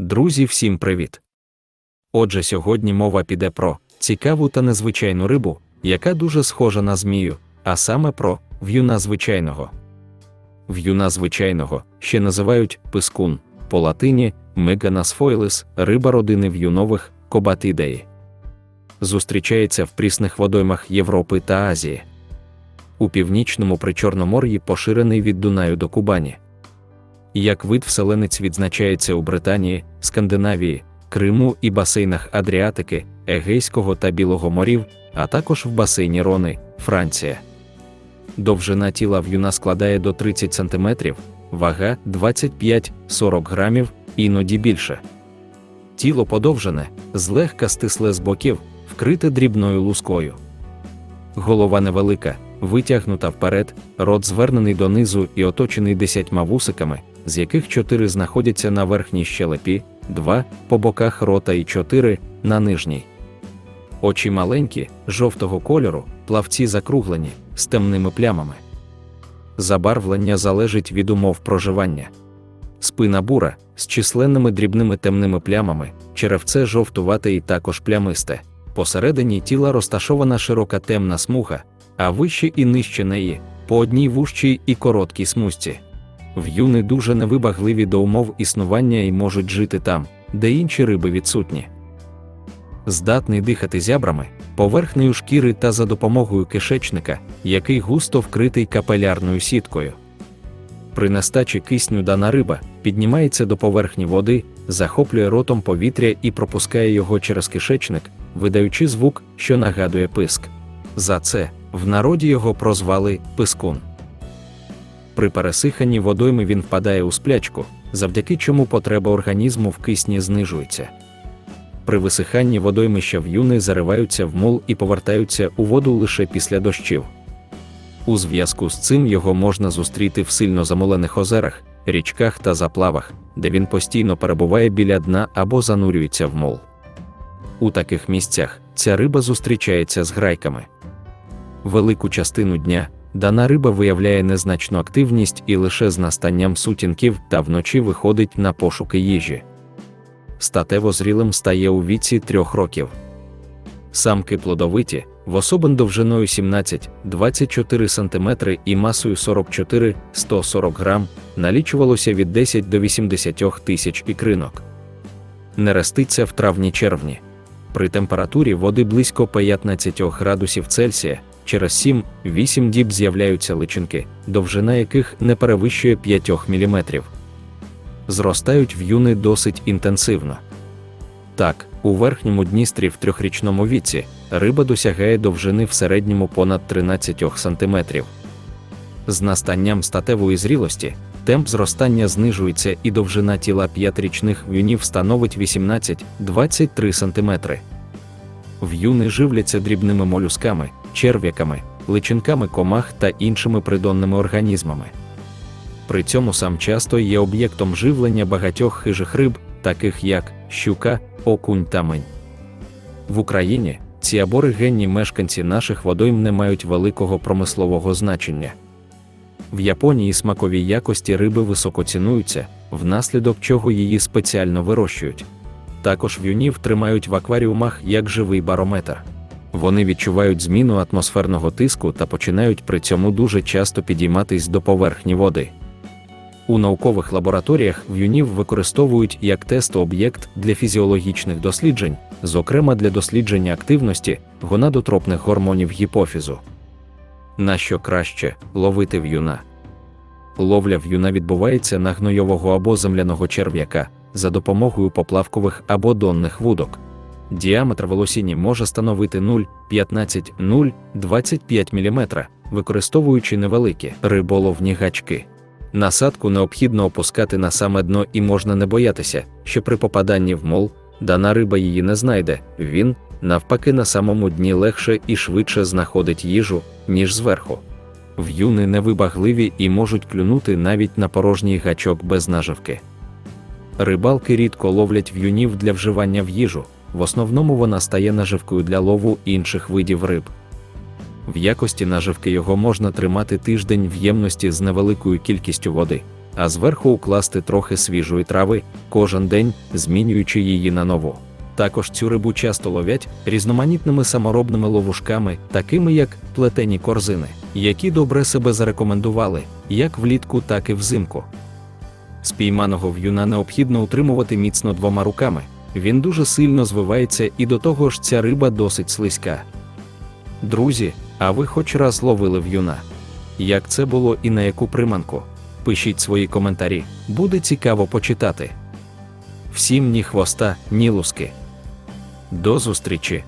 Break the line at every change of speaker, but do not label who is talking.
Друзі, всім привіт! Отже, сьогодні мова піде про цікаву та незвичайну рибу, яка дуже схожа на змію, а саме про в'юна звичайного. В'юна звичайного ще називають пискун по латині Меганас фойлис, риба родини в'юнових кобатидеї. Зустрічається в прісних водоймах Європи та Азії. У північному причорномор'ї поширений від Дунаю до Кубані. Як вид вселенець відзначається у Британії, Скандинавії, Криму і басейнах Адріатики, Егейського та Білого морів, а також в басейні Рони, Франція. Довжина тіла в'юна складає до 30 см, вага 25-40 грамів, іноді більше. Тіло подовжене, злегка стисле з боків, вкрите дрібною лускою. Голова невелика, витягнута вперед, рот звернений донизу і оточений десятьма вусиками, з яких чотири знаходяться на верхній щелепі, два по боках рота і чотири на нижній. Очі маленькі, жовтого кольору, плавці закруглені, з темними плямами. Забарвлення залежить від умов проживання. Спина бура з численними дрібними темними плямами, черевце жовтувате і також плямисте. Посередині тіла розташована широка темна смуга, а вище і нижче неї по одній вущій і короткій смузці. В'юни дуже невибагливі до умов існування і можуть жити там, де інші риби відсутні. Здатний дихати зябрами, поверхнею шкіри та за допомогою кишечника, який густо вкритий капелярною сіткою. При нестачі кисню дана риба піднімається до поверхні води, захоплює ротом повітря і пропускає його через кишечник, видаючи звук, що нагадує писк. За це в народі його прозвали пискун. При пересиханні водойми він впадає у сплячку, завдяки чому потреба організму в кисні знижується. При висиханні водоймища в'юни зариваються в мул і повертаються у воду лише після дощів. У зв'язку з цим його можна зустріти в сильно замолених озерах, річках та заплавах, де він постійно перебуває біля дна або занурюється в мул. У таких місцях ця риба зустрічається з грайками. Велику частину дня дана риба виявляє незначну активність і лише з настанням сутінків та вночі виходить на пошуки їжі. Статево зрілим стає у віці трьох років. Самки плодовиті, в особин довжиною 17-24 см і масою 44-140 грам, налічувалося від 10 до 80 тисяч ікринок. Нереститься в травні-червні. При температурі води близько 15 градусів Цельсія через 7-8 діб з'являються личинки, довжина яких не перевищує 5 мм. Зростають в'юни досить інтенсивно. Так, у верхньому Дністрі в трьохрічному віці риба досягає довжини в середньому понад 13 см. З настанням статевої зрілості темп зростання знижується і довжина тіла п'ятирічних в'юнів становить 18-23 см. В'юни живляться дрібними молюсками, черв'яками, личинками комах та іншими придонними організмами. При цьому сам часто є об'єктом живлення багатьох хижих риб, таких як щука, окунь та мень. В Україні ці аборигенні мешканці наших водойм не мають великого промислового значення. В Японії смакові якості риби високо цінуються, внаслідок чого її спеціально вирощують. Також в'юнів тримають в акваріумах як живий барометр. Вони відчувають зміну атмосферного тиску та починають при цьому дуже часто підійматись до поверхні води. У наукових лабораторіях в'юнів використовують як тест-об'єкт для фізіологічних досліджень, зокрема для дослідження активності гонадотропних гормонів гіпофізу. На що краще ловити в'юна? Ловля в'юна відбувається на гнойового або земляного черв'яка за допомогою поплавкових або донних вудок. Діаметр волосіні може становити 0,15-0,25 мм, використовуючи невеликі риболовні гачки. Насадку необхідно опускати на саме дно і можна не боятися, що при попаданні в мол дана риба її не знайде, він, навпаки, на самому дні легше і швидше знаходить їжу, ніж зверху. В'юни невибагливі і можуть клюнути навіть на порожній гачок без наживки. Рибалки рідко ловлять в'юнів для вживання в їжу, в основному вона стає наживкою для лову інших видів риб. В якості наживки його можна тримати тиждень в ємності з невеликою кількістю води, а зверху укласти трохи свіжої трави, кожен день змінюючи її на нову. Також цю рибу часто ловлять різноманітними саморобними ловушками, такими як плетені корзини, які добре себе зарекомендували як влітку, так і взимку. Спійманого в'юна необхідно утримувати міцно двома руками. Він дуже сильно звивається і до того ж ця риба досить слизька. Друзі, а ви хоч раз ловили в'юна? Як це було і на яку приманку? Пишіть свої коментарі, буде цікаво почитати. Всім ні хвоста, ні луски. До зустрічі!